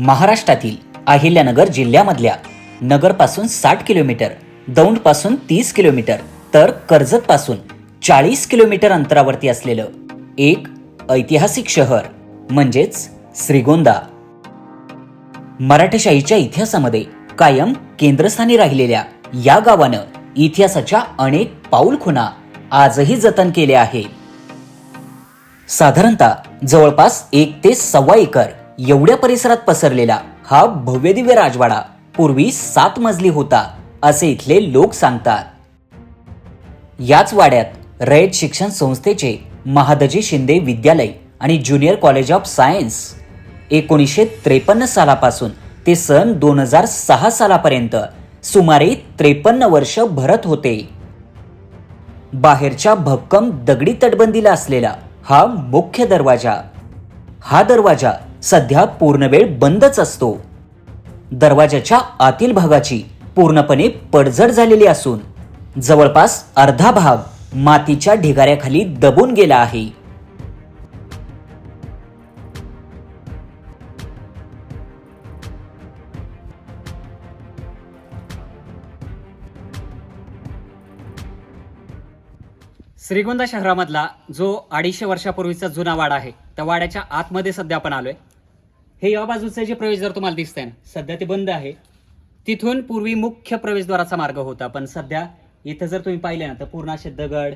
महाराष्ट्रातील अहिल्यानगर जिल्ह्यामधल्या नगरपासून साठ किलोमीटर दौंडपासून तीस किलोमीटर तर कर्जतपासून चाळीस किलोमीटर अंतरावरती असलेलं एक ऐतिहासिक शहर म्हणजेच श्रीगोंदा. मराठेशाहीच्या इतिहासामध्ये कायम केंद्रस्थानी राहिलेल्या या गावानं इतिहासाच्या अनेक पाऊलखुणा आजही जतन केल्या आहेत साधारणतः जवळपास एक ते सव्वा एकर एवढ्या परिसरात पसरलेला हा भव्यदिव्य राजवाडा पूर्वी सात मजली होता असे इथले लोक सांगतात. याच वाड्यात रयत शिक्षण संस्थेचे महादजी शिंदे विद्यालय आणि ज्युनियर कॉलेज ऑफ सायन्स एकोणीसशे त्रेपन्न सालापासून ते सन दोन हजार सहा सालापर्यंत सुमारे त्रेपन्न वर्ष भरत होते. बाहेरच्या भक्कम दगडी तटबंदीला असलेला हा मुख्य दरवाजा. हा दरवाजा सध्या पूर्णवेळ बंदच असतो. दरवाजाच्या आतील भागाची पूर्णपणे पडझड झालेली असून जवळपास अर्धा भाग मातीच्या ढिगाऱ्याखाली दबून गेला आहे. श्रीगोंदा शहरामधला जो अडीचशे वर्षापूर्वीचा जुना वाडा आहे त्या वाड्याच्या आतमध्ये सध्या आपण आलोय. हे या बाजूचे जे प्रवेशद्वार तुम्हाला दिसत ना सध्या ते बंद आहे. तिथून पूर्वी मुख्य प्रवेशद्वाराचा मार्ग होता पण सध्या इथं जर तुम्ही पाहिले ना तर पूर्ण असे दगड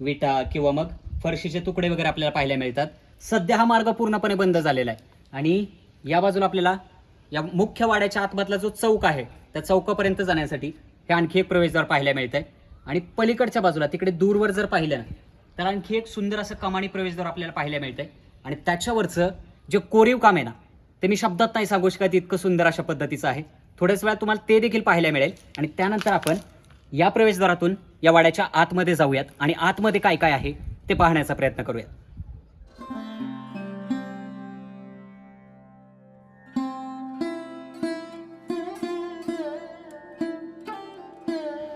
विटा किंवा मग फरशीचे तुकडे वगैरे आपल्याला पाहायला मिळतात. सध्या हा मार्ग पूर्णपणे बंद झालेला आहे. आणि या बाजूला आपल्याला या मुख्य वाड्याच्या आतमधला जो चौक आहे त्या चौकापर्यंत जाण्यासाठी हे आणखी एक प्रवेशद्वार पाहायला मिळत आहे आणि पलीकडच्या बाजूला तिकडे दूरवर जर पाहिलं ना तर आणखी एक सुंदर असं कमानी प्रवेशद्वार आपल्याला पाहायला मिळतंय. आणि त्याच्यावरचं जे कोरीव काम आहे ना ते मी शब्दात नाही सांगू शकत इतकं सुंदर अशा पद्धतीचं आहे. थोड्याच वेळात तुम्हाला ते देखील पाहायला मिळेल. आणि त्यानंतर आपण या प्रवेशद्वारातून या वाड्याच्या आतमध्ये जाऊयात आणि आतमध्ये काय काय आहे ते पाहण्याचा प्रयत्न करूयात.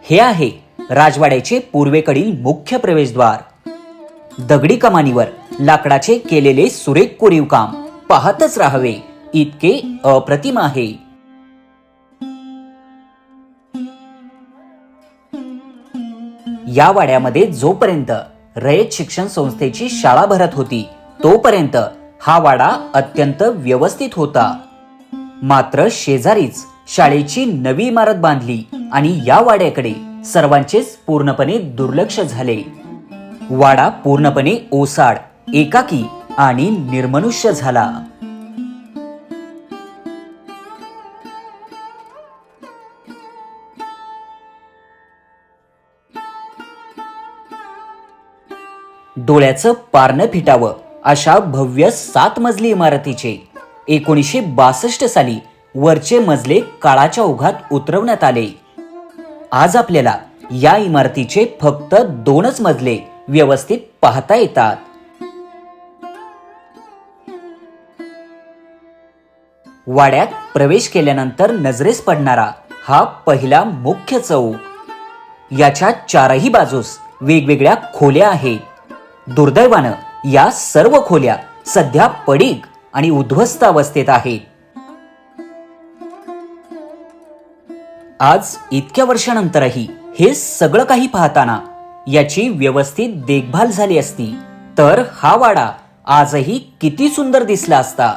हे आहे राजवाड्याचे पूर्वेकडील मुख्य प्रवेशद्वार. दगडी कमानीवर लाकडाचे केलेले सुरेख कोरीव काम पाहतच राहावे. इतके अप्रतिम आहे. या वाड्यामध्ये जोपर्यंत रयत शिक्षण संस्थेची शाळा भरत होती तोपर्यंत हा वाडा अत्यंत व्यवस्थित होता. मात्र शेजारीच शाळेची नवी इमारत बांधली आणि या वाड्याकडे सर्वांचेच पूर्णपणे दुर्लक्ष झाले. वाडा पूर्णपणे ओसाड एकाकी आणि निर्मनुष्य झाला. डोळ्याचं पारणं फिटावं अशा भव्य सात मजली इमारतीचे एकोणीसशे बासष्ट साली वरचे मजले काळाच्या ओघात उतरवण्यात आले. आज आपल्याला या इमारतीचे फक्त दोनच मजले व्यवस्थित पाहता येतात. वाड्यात प्रवेश केल्यानंतर नजरेस पडणारा हा पहिला मुख्य चौक. याच्या चारही बाजूस वेगवेगळ्या खोल्या आहेत. दुर्दैवानं या सर्व खोल्या सध्या पडीक आणि उद्ध्वस्त अवस्थेत आहेत. आज इतक्या वर्षानंतरही हे सगळं काही पाहताना याची व्यवस्थित देखभाल झाली असती तर हा वाडा आजही किती सुंदर दिसला असता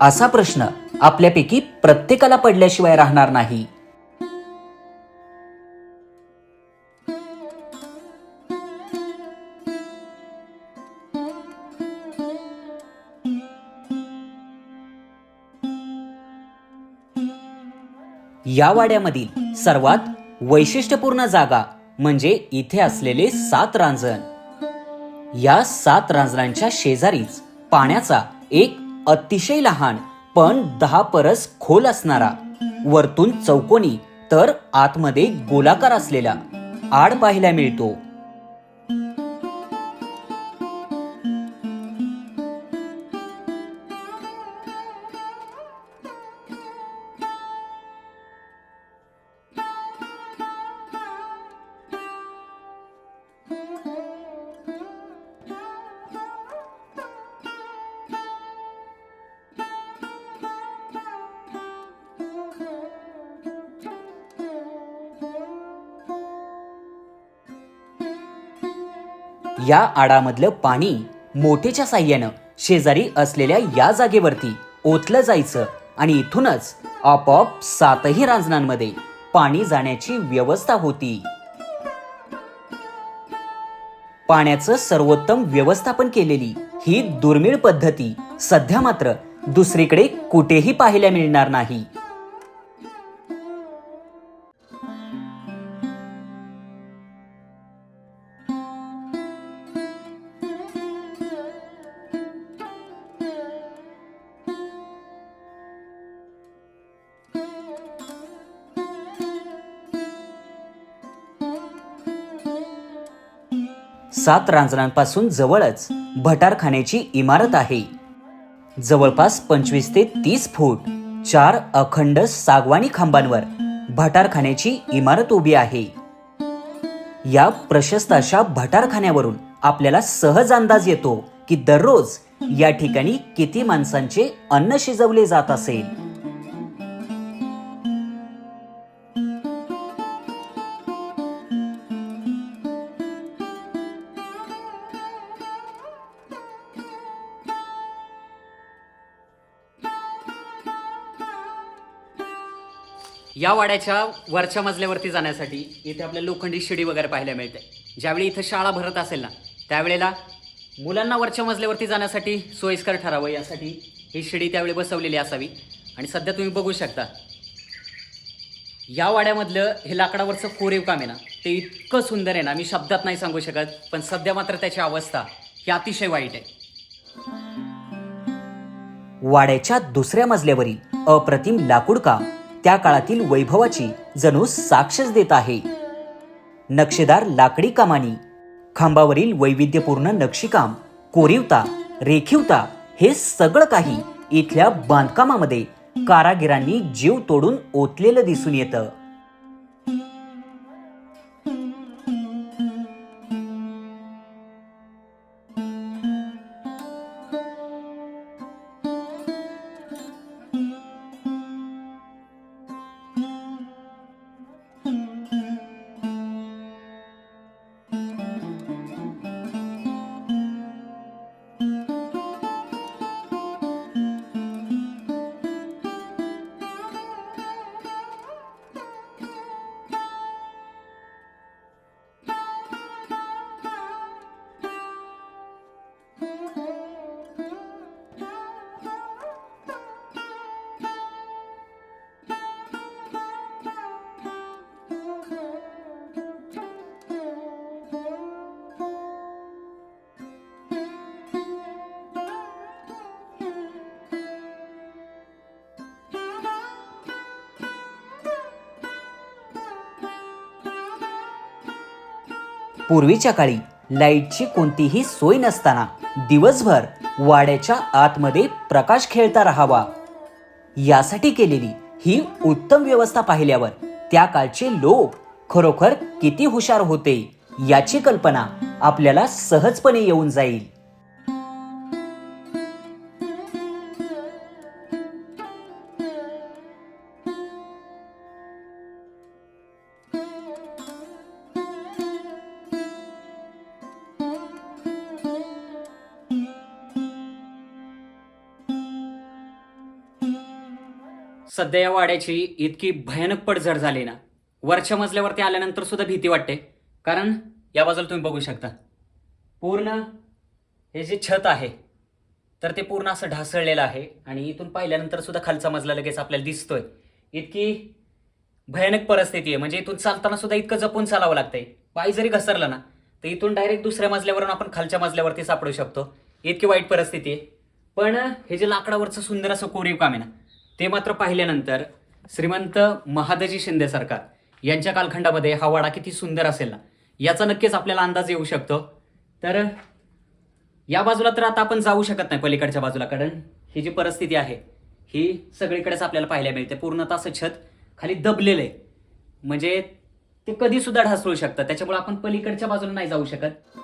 असा प्रश्न आपल्यापैकी प्रत्येकाला पडल्याशिवाय राहणार नाही. या वाड्यामधील सर्वात वैशिष्ट्यपूर्ण जागा म्हणजे इथे असलेले सात रांजण. या सात रांजणांच्या शेजारीच पाण्याचा एक अतिशय लहान पण दहा परस खोल असणारा वरतून चौकोनी तर आतमध्ये गोलाकार असलेला आड पाहायला मिळतो. या आडामधलं पाणी मोठेच्या साह्यानं शेजारी असलेल्या या जागेवरती ओतलं जायचं आणि इथूनच आपोआप सातही रांजणांमध्ये पाणी जाण्याची व्यवस्था होती. पाण्याचं सर्वोत्तम व्यवस्थापन केलेली ही दुर्मिळ पद्धती सध्या मात्र दुसरीकडे कुठेही पाहायला मिळणार नाही. सात रांजणांपासून जवळच भटारखान्याची इमारत आहे. जवळपास पंचवीस ते तीस फूट चार अखंड सागवानी खांबांवर भटारखान्याची इमारत उभी आहे. या प्रशस्त अशा भटारखान्यावरून आपल्याला सहज अंदाज येतो की दररोज या ठिकाणी किती माणसांचे अन्न शिजवले जात असेल. या वाड्याच्या वरच्या मजल्यावरती जाण्यासाठी इथे आपल्याला लोखंडी शिडी वगैरे पाहायला मिळते. ज्यावेळी इथं शाळा भरत असेल ना त्यावेळेला मुलांना वरच्या मजल्यावरती जाण्यासाठी सोयीस्कर ठरावं यासाठी ही शिडी त्यावेळी बसवलेली असावी. आणि सध्या तुम्ही बघू शकता या वाड्यामधलं हे लाकडावरचं कोरीव काम आहे ना ते इतकं सुंदर आहे ना मी शब्दात नाही सांगू शकत पण सध्या मात्र त्याची अवस्था ही अतिशय वाईट आहे. वाड्याच्या दुसऱ्या मजल्यावरील अप्रतिम लाकूड काम त्या काळातील वैभवाची जणू साक्षच देत आहे. नक्षीदार लाकडी कामानी खांबावरील वैविध्यपूर्ण नक्षीकाम कोरीवता रेखीवता हे सगळं काही इथल्या बांधकामामध्ये कारागिरांनी जीव तोडून ओतलेलं दिसून येतं. पूर्वीच्या काळी लाईटची कोणतीही सोय नसताना दिवसभर वाड्याच्या आतमध्ये प्रकाश खेळता राहावा. यासाठी केलेली ही उत्तम व्यवस्था पाहिल्यावर त्या काळचे लोक खरोखर किती हुशार होते याची कल्पना आपल्याला सहजपणे येऊन जाईल. सध्या या वाड्याची इतकी भयानक पडझड झाली ना. वरच्या मजल्यावरती आल्यानंतर सुद्धा भीती वाटते. कारण या बाजूला तुम्ही बघू शकता. पूर्ण हे जे छत आहे तर ते पूर्ण असं ढासळलेलं आहे आणि इथून पाहिल्यानंतर सुद्धा खालचा मजला लगेच आपल्याला दिसतोय. इतकी भयानक परिस्थिती आहे. म्हणजे इथून चालताना सुद्धा इतकं जपून चालावं लागतंय. पाय जरी घसरलं ना तर इथून डायरेक्ट दुसऱ्या मजल्यावरून आपण खालच्या मजल्यावरती सापडू शकतो. इतकी वाईट परिस्थिती आहे. पण हे जे लाकडावरचं सुंदर असं कोरीव काम आहे ना ते मात्र पाहिल्यानंतर श्रीमंत महादजी शिंदे सरकार यांच्या कालखंडामध्ये हा वाडा किती सुंदर असेल ना याचा नक्कीच आपल्याला अंदाज येऊ शकतो. तर या बाजूला तर आता आपण जाऊ शकत नाही पलीकडच्या बाजूला कारण ही जी परिस्थिती आहे ही सगळीकडेच आपल्याला पाहायला मिळते. पूर्णतः असं छत खाली दबलेलं. आहे म्हणजे ते कधीसुद्धा ढासळू शकतं. त्याच्यामुळे आपण पलीकडच्या बाजूला नाही जाऊ शकत.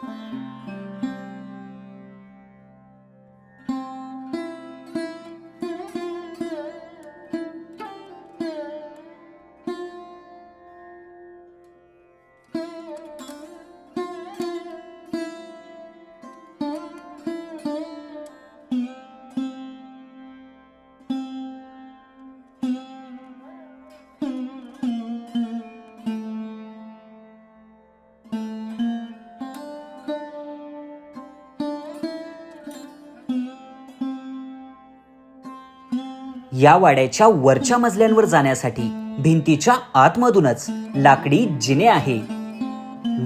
या वाड्याच्या वरच्या मजल्यांवर जाण्यासाठी भिंतीच्या आतमधूनच लाकडी जिने आहे.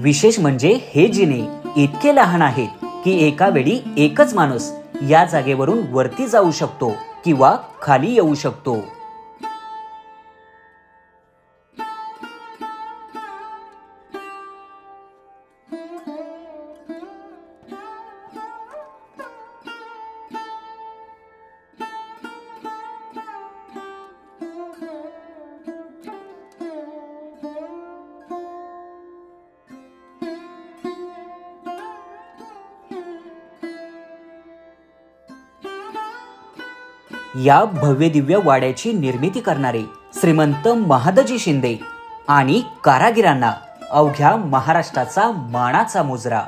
विशेष म्हणजे हे जिने इतके लहान आहेत की एका वेळी एकच माणूस या जागेवरून वरती जाऊ शकतो किंवा खाली येऊ शकतो. या भव्य दिव्य वाड्याची निर्मिती करणारे श्रीमंत महादजी शिंदे आणि कारागिरांना अवघ्या महाराष्ट्राचा मानाचा मुजरा.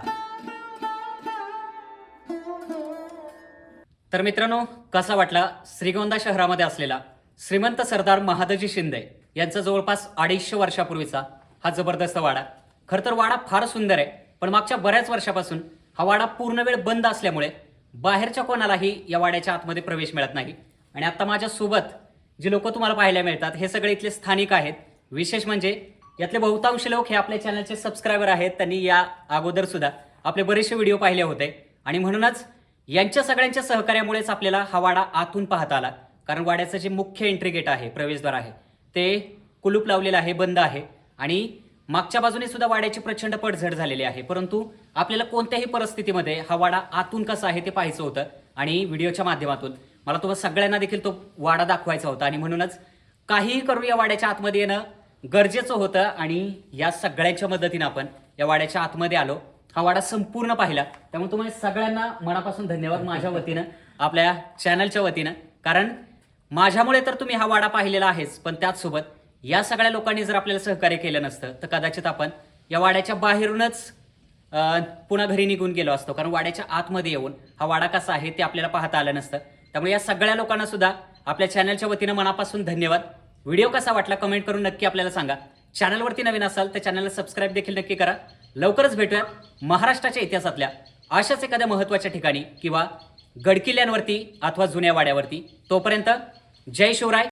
तर मित्रांनो कसा वाटला श्रीगोंदा शहरामध्ये असलेला श्रीमंत सरदार महादजी शिंदे यांचा जवळपास अडीचशे वर्षापूर्वीचा हा जबरदस्त वाडा? खरं तर वाडा फार सुंदर आहे पण मागच्या बऱ्याच वर्षापासून हा वाडा पूर्ण वेळ बंद असल्यामुळे बाहेरच्या कोणालाही या वाड्याच्या आतमध्ये प्रवेश मिळत नाही. आणि आत्ता माझ्यासोबत जी लोक तुम्हाला पाहायला मिळतात हे सगळे इथले स्थानिक आहेत. विशेष म्हणजे यातले बहुतांश लोक हे आपल्या चॅनलचे सबस्क्रायबर आहेत. त्यांनी या अगोदरसुद्धा आपले बरेचसे व्हिडिओ पाहिले होते. आणि म्हणूनच यांच्या सगळ्यांच्या सहकार्यामुळेच आपल्याला हा वाडा आतून पाहता आला. कारण वाड्याचं जे मुख्य एंट्री गेट आहे प्रवेशद्वार आहे ते कुलूप लावलेलं आहे बंद आहे. आणि मागच्या बाजूने सुद्धा वाड्याची प्रचंड पडझड झालेली आहे. परंतु आपल्याला कोणत्याही परिस्थितीमध्ये हा वाडा आतून कसा आहे ते पाहायचं होतं. आणि व्हिडिओच्या माध्यमातून मला तुम्हाला सगळ्यांना देखील तो वाडा दाखवायचा होता. आणि म्हणूनच काहीही करून या वाड्याच्या आतमध्ये येणं गरजेचं होतं आणि या सगळ्यांच्या मदतीनं आपण या वाड्याच्या आतमध्ये आलो. हा वाडा संपूर्ण पाहिला. त्यामुळे तुम्हाला सगळ्यांना मनापासून धन्यवाद माझ्या वतीनं आपल्या चॅनलच्या वतीनं. कारण माझ्यामुळे तर तुम्ही हा वाडा पाहिलेला आहेच पण त्याचसोबत या सगळ्या लोकांनी जर आपल्याला सहकार्य केलं नसतं तर कदाचित आपण या वाड्याच्या बाहेरूनच पुन्हा घरी निघून गेलो असतो. कारण वाड्याच्या आतमध्ये येऊन हा वाडा कसा आहे ते आपल्याला पाहता आलं नसतं. त्यामुळे या सगळ्या लोकांना सुद्धा आपल्या चॅनलच्या वतीनं मनापासून धन्यवाद. व्हिडिओ कसा वाटला कमेंट करून नक्की आपल्याला सांगा. चॅनलवरती नवीन असाल तर चॅनलला सबस्क्राईब देखील नक्की करा. लवकरच भेटूयात महाराष्ट्राच्या इतिहासातल्या अशाच एखाद्या महत्त्वाच्या ठिकाणी किंवा गडकिल्ल्यांवरती अथवा जुन्या वाड्यावरती. तोपर्यंत जय शिवराय.